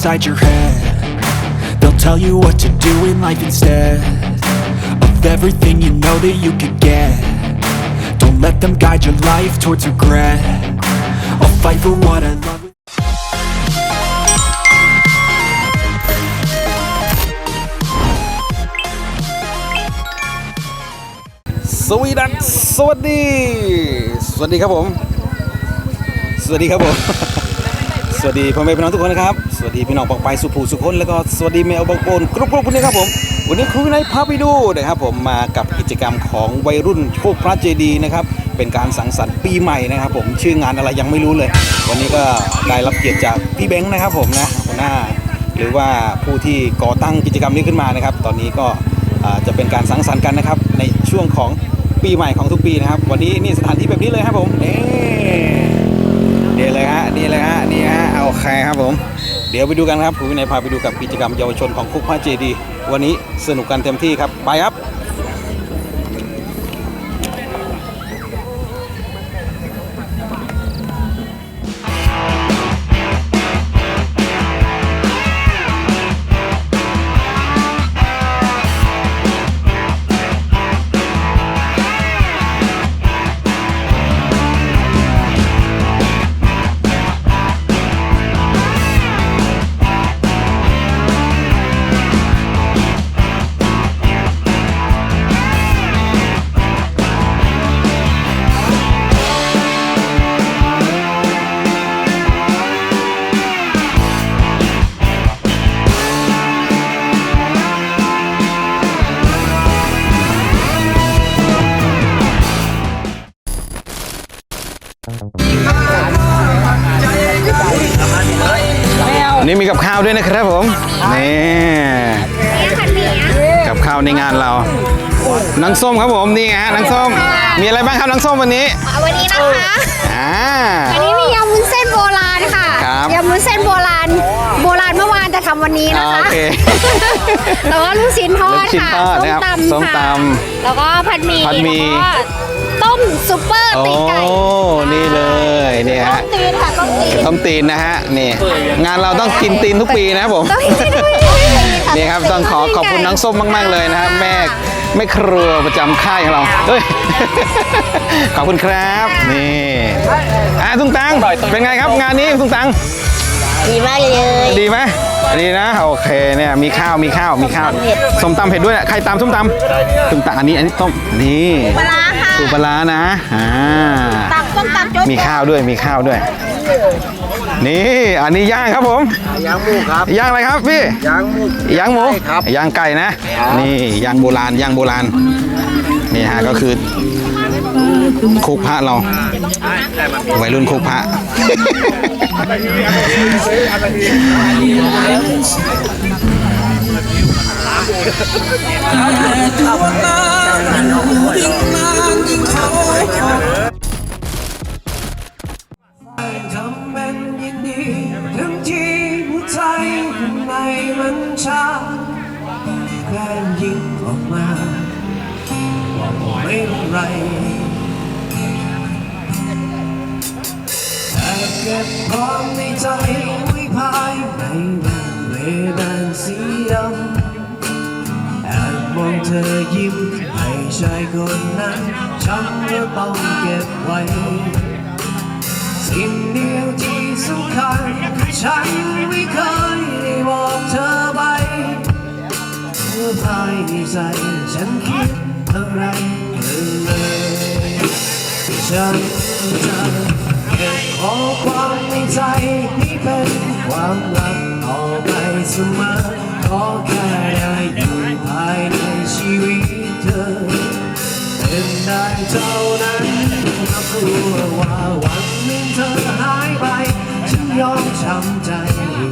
inside your head. They'll tell you what to do in life instead of everything you know that you could get. Don't let them guide your life towards regret. I'll fight for what I love. สวีดันสวัสดี สวัสดีครับผม สวัสดีครับผม สวัสดีพ่อแม่พี่น้องทุกคนนะครับ สวัสดีพี่น้องปองไปสุภูสุคนแล้วก็สวัสดีแมวบางโปนกรุ๊ปกรุ๊ปคนนี้ครับผม วันนี้ครูวินัยพาไปดูนะครับผมมากับกิจกรรมของวัยรุ่นโชคพระเจดีนะครับเป็นการสังสรรค์ปีใหม่นะครับผมชื่องานอะไรยังไม่รู้เลย วันนี้ก็ได้รับเกียรติจากพี่เบงค์นะครับผมนะหัวหน้าหรือว่าผู้ที่ก่อตั้งกิจกรรมนี้ขึ้นมานะครับ ตอนนี้ก็จะเป็นการสังสรรค์กันนะครับในช่วงของปีใหม่ของทุกปีนะครับ วันนี้นี่สถานที่แบบนี้เลยครับผมนี่นี่ เลยฮะนี่เลยฮะนี่ฮะเอเคครับผม เดี๋ยวไปดูกันครับคุณวินัยพาไปดูกับกิจกรรมเยาวชนของคุกพระเจดี วันนี้สนุกกันเต็มที่ครับไปครับ นนี้มีกับข้าวด้วยนะครับผม นี่กับข้าวในงานเรานังส้มครับผมนี่ฮะนังส้ม มีอะไรบ้างครับนังส้มวันนี้อะวันนี้นะคะอ่าอันนี้มียำวุ้นเส้นโบราณค่ะครับยำวุ้นเส้นโบราณ โบราณเมื่อวานแต่ทำวันนี้นะคะโอเคแล้วก็ลูกชิ้นทอดลูกชิ้นค่ะทอดนะครับส้ส้มมตำตำแล้วก็ผัดหมี่ผัดหมี่แล้วก็ ต้มซุปเปอร์โอ้ตีนไก่นี่เลยนี่ต้ฮะมตีนค่ะต้มตีนต้มตีนนะฮะนี่งานเราต้องกินตีนทุกปีนะครับผมต้องกินด้วยะนี่ครับต้องขอขอบคุณน้องส้มมาก ๆเลยนะครับแม่แม่ครัวประจำค่ายของเราเฮ้ยขอบคุณครับนี่อะตุ้งตังเป็นไงครับงานนี้ตุ้งตังดีมากเลยดีไหมดีนะโอเคเนี่ยมีข้าวมีข้าวมีข้าวส้มตำเผ็ดด้วยใครตำส้มตำตุ้งตังอันนี้อันนี้ต้มนี่ปลา ร้าค่ะสูตรปลาร้านะอ่าตักส้มตำโจ๊กมีข้าวด้วยมีข้าวด้วย นี่อันนี้ย่างครับผมย่างหมูครับย่างอะไรครับพี่ย่างหมูย่างหมูใช่ครับย่างไก่นะ นี่ย่างโบราณย่างโบราณนี่ฮะก็คือคุกพระเราวัยรุ่นคุกพระทำเป็นยินดีทั้งที่หัวใจข้า งในมันชาแกล้งยิงออกมาบอกไม่ไรแต่เก็บความในใจไว้ภายในแว่นเรแบนสีดำแอบมองเธอยิ้ม ชายคนนั้นฉันก็ต้องเก็บไว้ สิ่งเดียวที่สำคัญคือฉันไม่เคยได้บอกเธอไปเมื่อภายในใจฉันคิดอะไรเลยฉันจะเก็บขอความในใจนี้เป็นความลับต่อไปเสมอขอแค่ได้อยู่ ภายในชีวิตเธอ เป็นได้เท่านั้นถ้ากลัวว่าวันหนึ่งเธอหายไป ฉันยอมช้ำใจ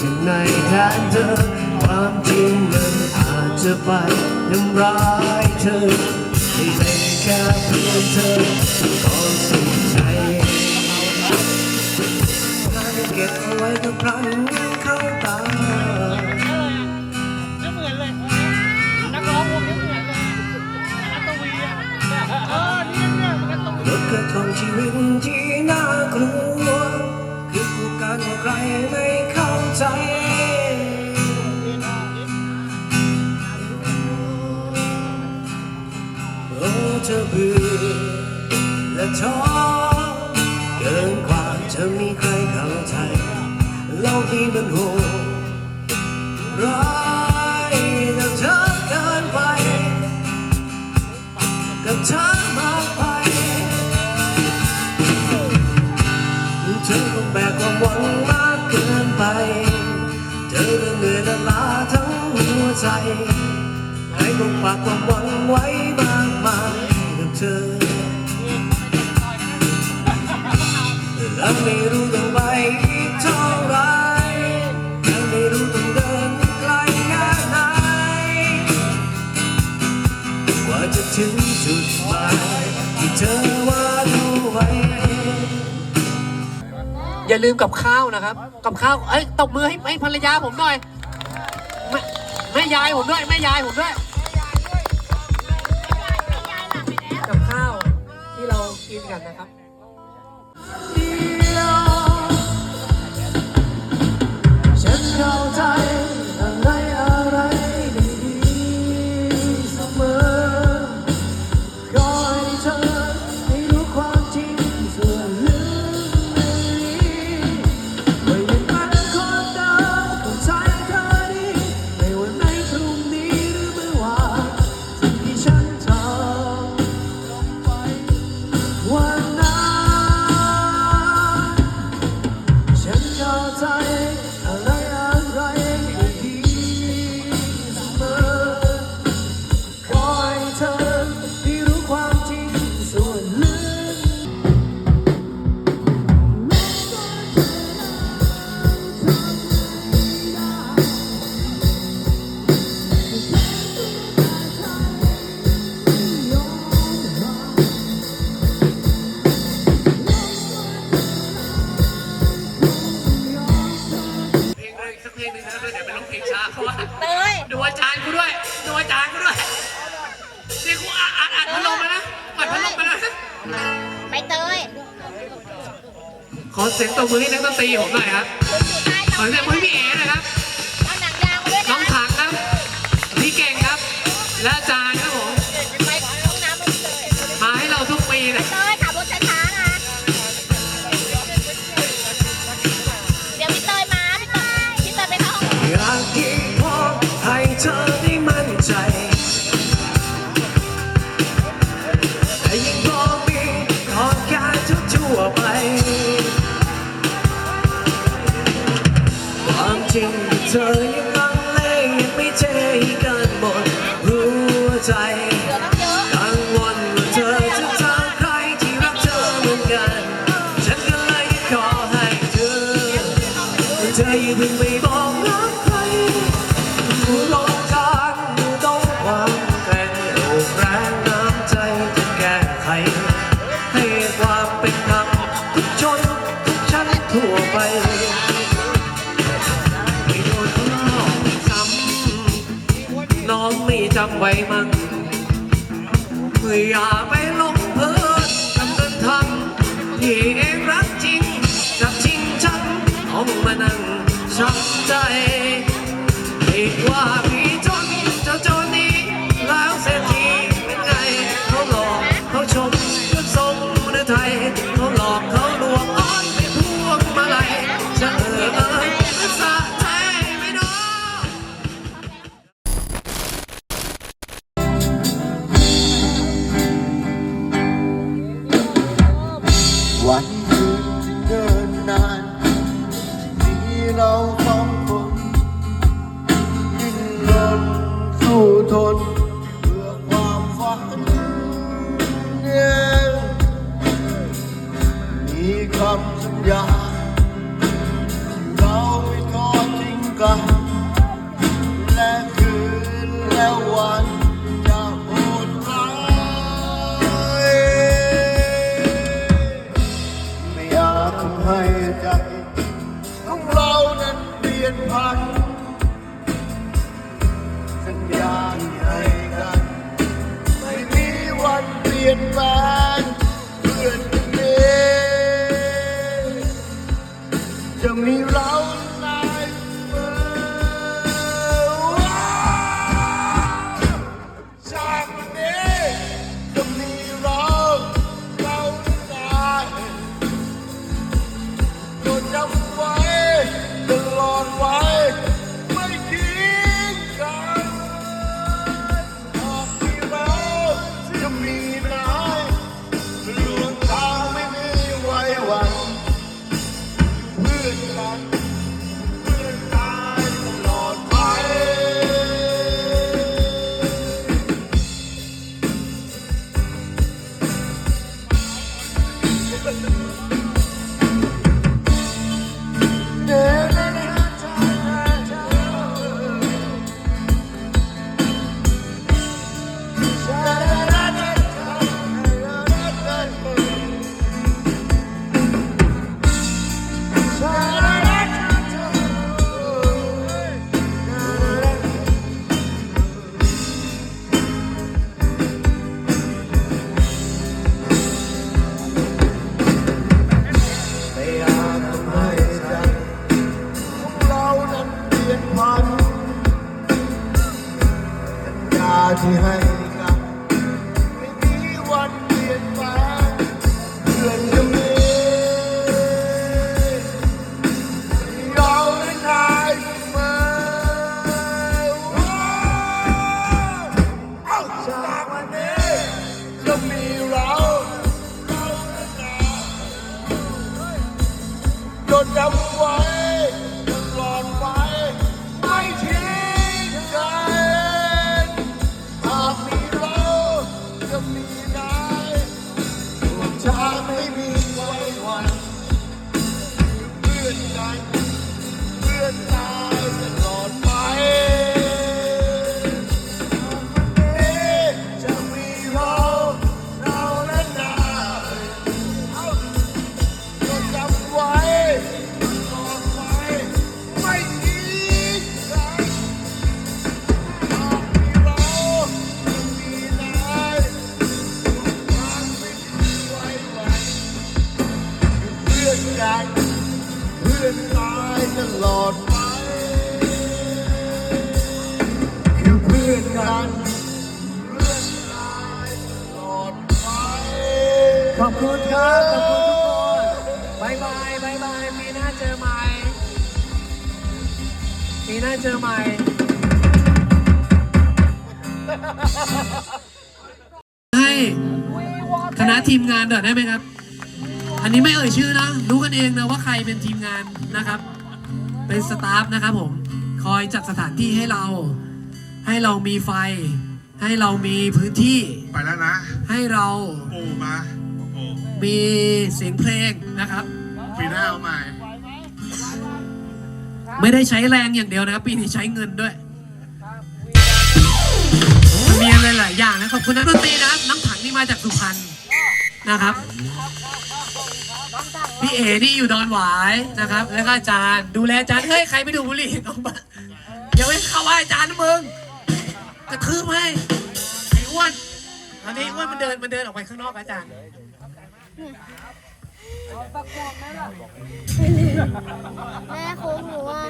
กันในแทนเธอ ความจริงมันอาจจะไปทำร้ายเธอให้เป็นแค่เพียงเธอก็สุขใจเก็บเอาไว้ทุกครั้ง ชีวิตที่น่ากลัว คือคานว่าใครไม่เข้าใจโอ้เธอเบื่อและท้อเกินกว่าจะมีใครเข้าใจโลกนี้มันโหดร้าย หวังมากเกินไป เธอเริ่มเหนื่อยและล้าทั้งหัวใจ ให้คงฝากความหวังไว้มากมายกับเธอ และไม่รู้ต้องไปอีกเท่าไรและไม่รู้ต้องเดินไกลแค่ไหนกว่าจะถึงจุดหมายที่เธอ อย่าลืมกับข้าวนะครับ กับข้าวเอ้ยตบมือให้ให้ภรรยาผมหน่อยแม่แม่ยายผมด้วยแม่ยายผมด้วย กับข้าวที่เรากินกันนะครับฉันเข้าใจ เลยสักเพลงหนึ่งนะครับเดี๋ยวไปร้องเพลงช้าเพราะว่าดูอาจารย์กูด้วยดูอาจารย์กูด้วยนี่กูอ่านอ่านอ่านพัดลมมานะอ่านพัดลมมานะไปเตยขอเสียงตบมือให้นักดนตรีผมหน่อยครับขอเสียงมือให้พี่เอ๋หน่อยครับเอาหนังยางมาด้วยน้นะ องถังครับพี่เก่งครับ และอาจารย์ เธอได้มั่นใจแต่ยังพอมีขอแค่ทั่วไป ความจริงเธอ จำไว้มั่งอย่าไปหลงเพลินกับเดินทางที่เองรักจริงกับจริงชังเอามานั่งช้ำ กัน และคืนและวันจะโหดร้ายไม่อยากให้ใจของเรานั้นเปลี่ยนพันสัญญาที่ให้กัน ไม่มีวันเปลี่ยนแปลงเพื่อนเองจะมีเรา ญญ ขอบคุณครับ ขอบคุณทุกคนบายบายบายบายปีหน้าเจอใหม่ปีหน้าเจอใหม่ให้คณะทีมงานหน่อยได้ไหมครับ อันนี้ไม่เอ่ยชื่อนะ รู้กันเองนะว่าใครเป็นทีมงานนะครับ เป็นสตาฟนะครับผม คอยจัดสถานที่ให้เรา ให้เรามีไฟ ให้เรามีพื้นที่ ไปแล้วนะ ให้เราโอ้มาโอ้ มีเสียงเพลงนะครับ ปีหน้าเอาใหม่ ไม่ได้ใช้แรงอย่างเดียวนะครับ ปีนี้ใช้เงินด้วยมันมีอะไรหลายอย่างนะขอบคุณนักดนตรีนะน้ำถังนี่มาจากสุพรรณนะครับ พี่เอ๋นี่อยู่ดอนหวายนะครับ แล้วก็อาจารย์ดูแลอาจารย์เฮ้ยใครไม่ดูบุหรี่ออกมาอย่าไปเข้าว่าอาจารย์นะมึงกระทืบให้ไอ้อ้วนตอนนี้อ้วนมันเดินมันเดินออกไปข้างนอกอาจารย์ แม่โค้งหนูอะ